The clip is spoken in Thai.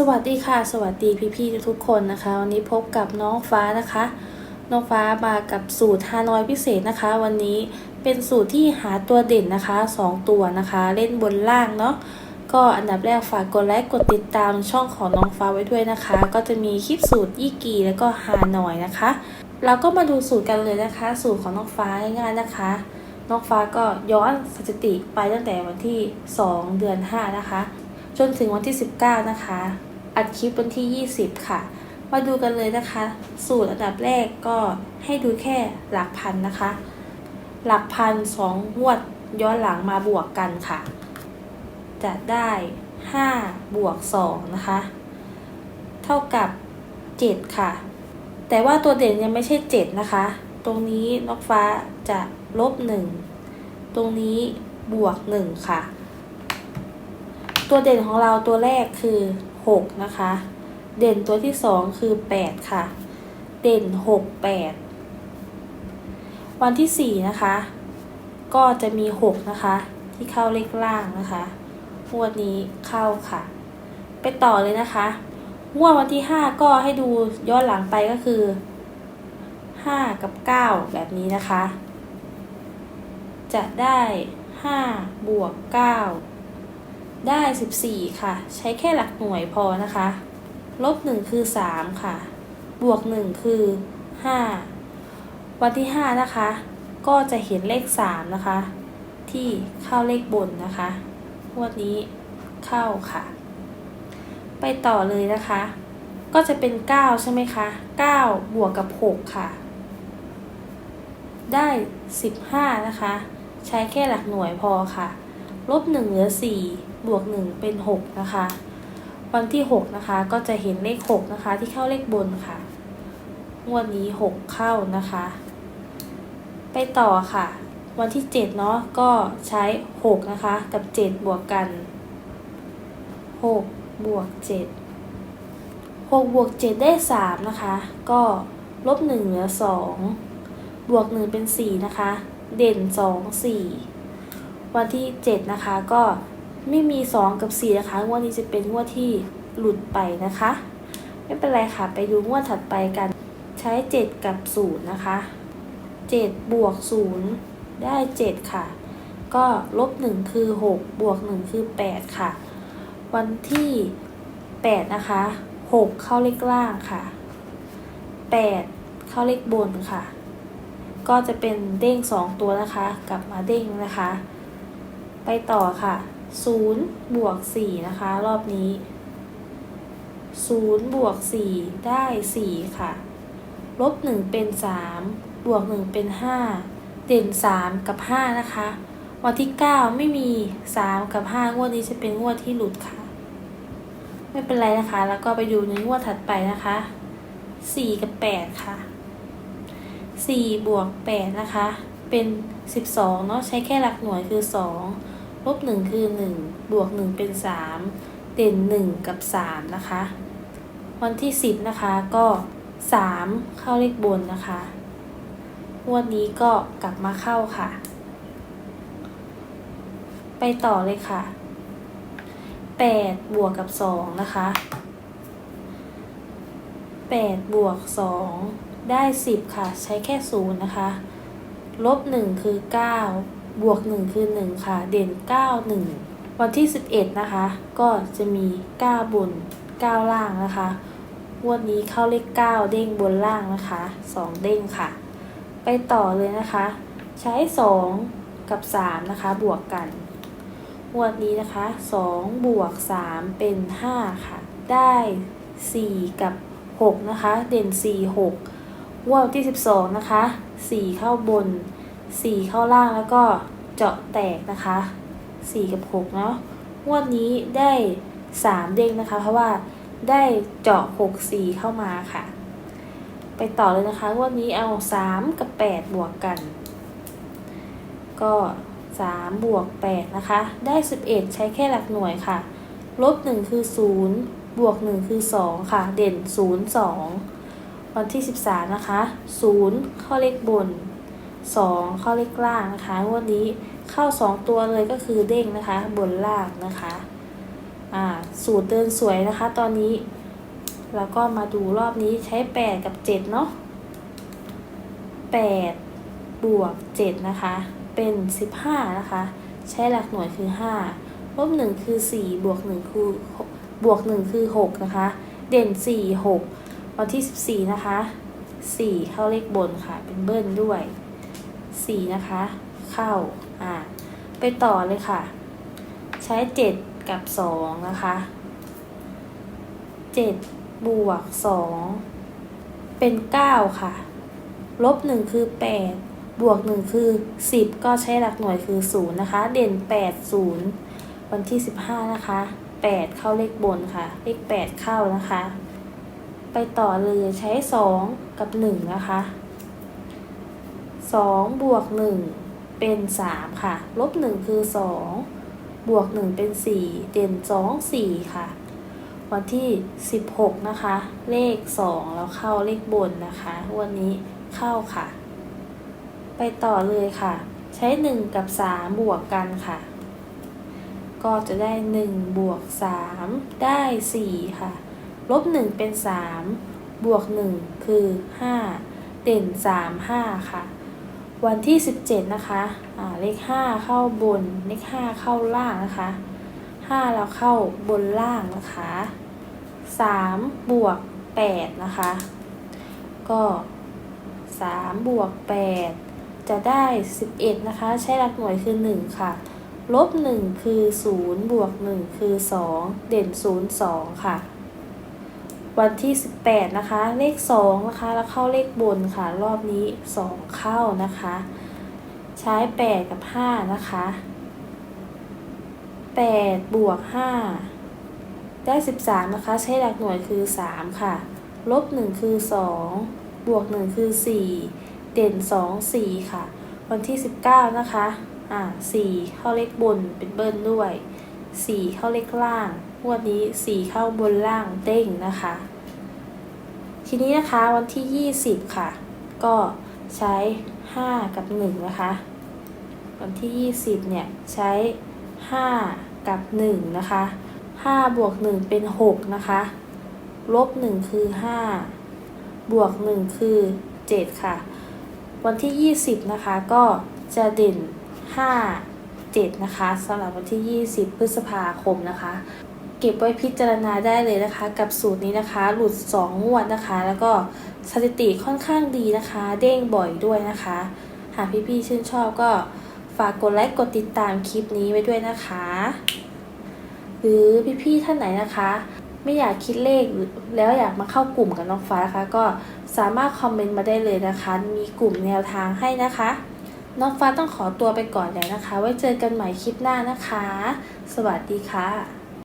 สวัสดีค่ะ สวัสดีพี่ๆทุกคนนะคะ วันนี้พบกับน้องฟ้านะคะ น้องฟ้ามากับสูตรฮานอยพิเศษนะคะ วันนี้เป็นสูตรที่หาตัวเด่นนะคะสองตัวนะคะ เล่นบนล่างเนาะก็อันดับแรกฝากกดไลค์กดติดตามช่องของน้องฟ้าไว้ด้วยนะคะ ก็จะมีคลิปสูตรยี่กีแล้วก็ฮานอยนะคะ เราก็มาดูสูตรกันเลยนะคะ สูตรของน้องฟ้าง่ายๆนะคะ น้องฟ้าก็ย้อนสถิติไปตั้งแต่วันที่ 2 เดือน 5 นะคะจนถึงวันที่ 19 นะคะ อัดคลิปวันที่ 20 ค่ะ มาดูกันเลยนะคะ สูตรอันดับแรกก็ให้ดูแค่หลักพันนะคะ หลักพันสองงวดย้อนหลังมาบวกกันค่ะ จะได้ 5 บวก 2 นะคะ เท่ากับ 7 ค่ะ แต่ว่าตัวเด่นยังไม่ใช่ 7 นะคะ ตรงนี้นกฟ้าจะลบ 1 ตรงนี้บวก 1 ค่ะ ตัวเด่นของเราตัวแรกคือ 6 นะคะ เด่นตัวที่ 2 คือ 8 ค่ะ เด่น 6 8 วันที่ 4 นะคะ ก็จะมี 6 นะคะ ที่เข้าเลขล่างนะคะงวดนี้เข้าค่ะ ไปต่อเลยนะคะงวดวันที่ 5 ก็ให้ดูย้อนหลังไปก็คือ 5 กับ 9 แบบนี้นะคะ จะได้ 5 บวก 9 ได้ 14 ค่ะ ใช้แค่หลักหน่วยพอนะคะ ลบ 1 คือ 3 ค่ะ บวก 1 คือ 5 วันที่ 5 นะคะ ก็จะเห็นเลข 3 นะคะ ที่เข้าเลขบนนะคะงวดนี้เข้าค่ะ ไปต่อเลยนะคะ ก็จะเป็น 9 ใช่ไหมคะ 9 บวกกับ 6 ค่ะ ได้ 15 นะคะ ใช้แค่หลักหน่วยพอค่ะ ลบ 1 เหลือ 4 บวก 1 เป็น 6 นะคะ วันที่ 6 นะคะ ก็จะเห็นเลข 6 นะคะ ที่เข้าเลขบนค่ะ งวดนี้ 6 เข้านะคะ ไปต่อค่ะ วันที่ 7 เนาะก็ใช้ 6 นะคะ กับ 7 บวกกัน 6 บวก 7 6บวก7ได้ 3 นะคะ ก็ลบ1เหลือ 2 บวก 1 เป็น 4 นะคะ เด่น 2 4 วันที่ 7 นะคะก็ ไม่มี 2 กับ 4 นะคะ งวดนี้จะเป็นงวดที่หลุดไปนะคะ ไม่เป็นไรค่ะ ไปดูงวดถัดไปกัน ใช้ 7 กับ 0 นะคะ 7 บวก 0 ได้ 7 ค่ะ ก็ลบ 1 คือ 6 บวก 1 คือ 8 ค่ะ วันที่ 8 นะคะ 6 เข้าเลขล่างค่ะ 8 เข้าเลขบนค่ะ ก็จะเป็นเด้ง 2 ตัวนะคะ กลับมาเด้งนะคะ ไปต่อค่ะ 0 บวก 4 นะคะ รอบนี้ 0 บวก 4 ได้ 4 ค่ะ ลบ 1 เป็น 3 บวก 1 เป็น 5 เด่น 3 กับ 5 นะคะ วันที่ 9 ไม่มี 3 กับ 5 งวดนี้จะเป็นงวดที่หลุดค่ะ ไม่เป็นไรนะคะ แล้วก็ไปดูในงวดถัดไปนะคะ 4 กับ 8 ค่ะ 4 บวก 8 นะคะ เป็น 12 เนาะใช้แค่หลักหน่วยคือ 2 ลบ1คือ 1 บวก 1 เป็น 3 เด่น 1 กับ 3 นะคะ วันที่ 10 นะคะก็ 3 เข้าเลขบนนะคะงวดนี้ก็กลับมาเข้าค่ะ ไปต่อเลยค่ะ 8 บวกกับ 2 นะคะ 8 บวก 2 ได้ 10 ค่ะ ใช้แค่ 0 นะคะ ลบ 1 คือ 9 บวก 1 คือ 1 ค่ะ เด่น 9 1 วันที่ 11 นะคะ ก็จะมี 9 บน 9 ล่างนะคะงวดนี้เข้าเลข 9 เด้งบนล่างนะคะ 2 เด้งค่ะ ไปต่อเลยนะคะ ใช้ 2 กับ 3 นะคะ บวกกันงวดนี้นะคะ 2 บวก 3 เป็น 5 ค่ะ ได้ 4 กับ 6 นะคะ เด่น 4 6งวดที่ 12 นะคะ 4 เข้าบน 4 เข้าล่างแล้วก็เจาะแตกนะคะ 4 กับ6เนาะงวดนี้ได้ 3 เด้งนะคะ เพราะว่าได้เจาะ 6 4 เข้ามาค่ะ ไปต่อเลยนะคะงวันนี้เอา 3 กับ 8 บวกกัน ก็3บวก8นะคะ ได้ 11 ใช้แค่หลักหน่วยค่ะ ลบ 1 คือ 0 บวก 1 คือ 2 ค่ะ เด่น 0 2 วันที่ 13 นะคะ 0 เข้าเลขบน 2 เข้าเลขล่างนะคะวันนี้เข้า 2 ตัวเลยก็คือเด้งนะคะ บนล่างนะคะอ่าสูตรเดินสวยนะคะ ตอนนี้ แล้วก็มาดูรอบนี้ใช้แปดกับเจ็ดเนาะแปดบวกเจ็ดนะคะ เป็นสิบห้านะคะ ใช้หลักหน่วยคือห้าลบหนึ่งคือสี่บวกหนึ่งคือบวกหนึ่งคือหกนะคะ เด่นสี่หกวันที่สิบสี่นะคะสี่เข้าเลขบนค่ะ เป็นเบิ้ลด้วย สี่นะคะ เข้า อ่า ไปต่อเลยค่ะ ใช้เจ็ดกับสองนะคะเจ็ดบวกสองเป็นเก้าค่ะ ลบหนึ่งคือแปดบวกหนึ่งคือสิบก็ใช้หลักหน่วยคือศูนย์นะคะ เด่นแปดศูนย์วันที่สิบห้านะคะแปดเข้าเลขบนค่ะ เลขแปดเข้านะคะ ไปต่อเลยใช้สองกับหนึ่งนะคะ สองบวกหนึ่งเป็นสามค่ะ ลบหนึ่งคือสองบวกหนึ่งเป็นสี่เด่นสองสี่ค่ะ วันที่สิบหกนะคะ เลขสองแล้วเข้าเลขบนนะคะ วันนี้เข้าค่ะ ไปต่อเลยค่ะ ใช้หนึ่งกับสามบวกกันค่ะ ก็จะได้หนึ่งบวกสามได้สี่ค่ะ ลบหนึ่งเป็นสามบวกหนึ่งคือห้าเด่นสามห้าค่ะ วันที่สิบเจ็ดนะคะอ่าเลขห้าเข้าบน เลขห้าเข้าล่างนะคะห้าเข้าบนล่างนะคะสามบวกแปดนะคะ ก็สามบวกแปดจะได้สิบเอ็ดนะคะ ใช้หลักหน่วยคือหนึ่งค่ะ ลบหนึ่งคือศูนย์บวกหนึ่งคือสองเด่นศูนย์สองค่ะ วันที่ 18 นะคะ เลข 2 นะคะ แล้วเข้าเลขบนค่ะ รอบนี้ 2 เข้านะคะ ใช้ 8 กับ 5 นะคะ 8 บวก 5 ได้ 13 นะคะ ใช้หลักหน่วยคือ 3 ค่ะ ลบ 1 คือ 2 บวก 1 คือ 4 เด่น 2 4 ค่ะ วันที่ 19 นะคะ อ่า 4 เข้าเลขบนเป็นเบิ้ลด้วย 4 เข้าเลขล่างงวดนี้ 4 เข้าบนล่างเด้งนะคะ ทีนี้นะคะวันที่ 20 ค่ะ ก็ใช้ 5 กับ 1 นะคะ วันที่ 20 เนี่ย ใช้ 5 กับ 1 นะคะ 5 บวก 1 เป็น 6 นะคะ ลบ 1 คือ 5 บวก 1 คือ 7 ค่ะ วันที่ 20 นะคะ ก็จะเด่น 5 7 นะคะสำหรับวันที่ 20 พฤษภาคมนะคะ เก็บไว้พิจารณาได้เลยนะคะ กับสูตรนี้นะคะ หลุด 2 งวดนะคะ แล้วก็สถิติค่อนข้างดีนะคะ เด้งบ่อยด้วยนะคะ หากพี่ๆชื่นชอบก็ฝากกดไลค์กดติดตามคลิปนี้ไว้ด้วยนะคะ หรือพี่ๆท่านไหนนะคะไม่อยากคิดเลขแล้วอยากมาเข้ากลุ่มกับน้องฟ้านะคะ ก็สามารถคอมเมนต์มาได้เลยนะคะ มีกลุ่มแนวทางให้นะคะ น้องฟ้าต้องขอตัวไปก่อนแล้วนะคะ ไว้เจอกันใหม่คลิปหน้านะคะ สวัสดีค่ะ